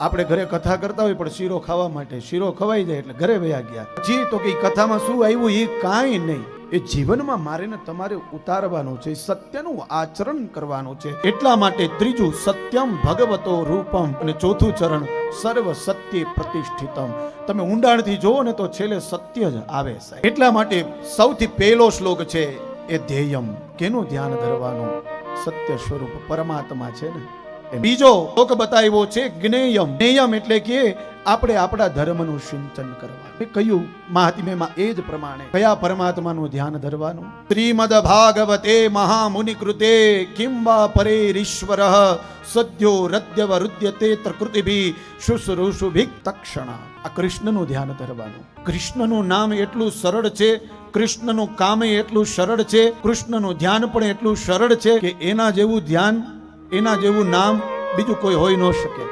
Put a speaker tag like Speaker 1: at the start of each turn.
Speaker 1: આપણે ઘરે કથા કરતા હોય પણ શીરો ખાવા માટે શીરો ખવાઈ જાય એટલે ઘરે વયા ગયા. જી, તો કે કથામાં શું આવ્યું? એ કાંઈ નહીં. એ જીવનમાં મારે ને તમારે ઉતારવાનું છે, સત્યનું આચરણ કરવાનું છે. એટલા માટે ત્રીજું સત્યમ ભગવતો રૂપમ અને ચોથું ચરણ સર્વ સત્ય પ્રતિષ્ઠિતમ. તમે ઊંડાણથી જુઓ ને તો છેલ્લે સત્ય જ આવે એટલા માટે સૌથી પહેલો શ્લોક છે, એ ધ્યેયમ. કેનું ધ્યાન ધરવાનું? સત્ય સ્વરૂપ પરમાત્મા છે ને. બીજો લોક બતાવ્યો છે, જ્ઞેયમ. જ્ઞેયમ એટલે કે આપણે આપણા ધર્મનું સિંચન કરવાનું કયું મહાત્મ્યમાં એ જ પ્રમાણે કયા પરમાત્માનું ધ્યાન ધરવાનું? શ્રીમદ ભાગવતે મહામુનિ કૃતે કિંવા પરેરીશ્વર સદ્યો રદ્યવ રુદ્યતે પ્રકૃતિભી શુશ્રુષુભિક તક્ષણા આ કૃષ્ણનું ધ્યાન ધરવાનું. કૃષ્ણનું નામ એટલું સરળ છે, કૃષ્ણનું કામ એટલું સરળ છે, કૃષ્ણનું ધ્યાન પણ એટલું સરળ છે કે એના જેવું ધ્યાન એના જેવું નામ બીજું કોઈ હોઈ ન શકે.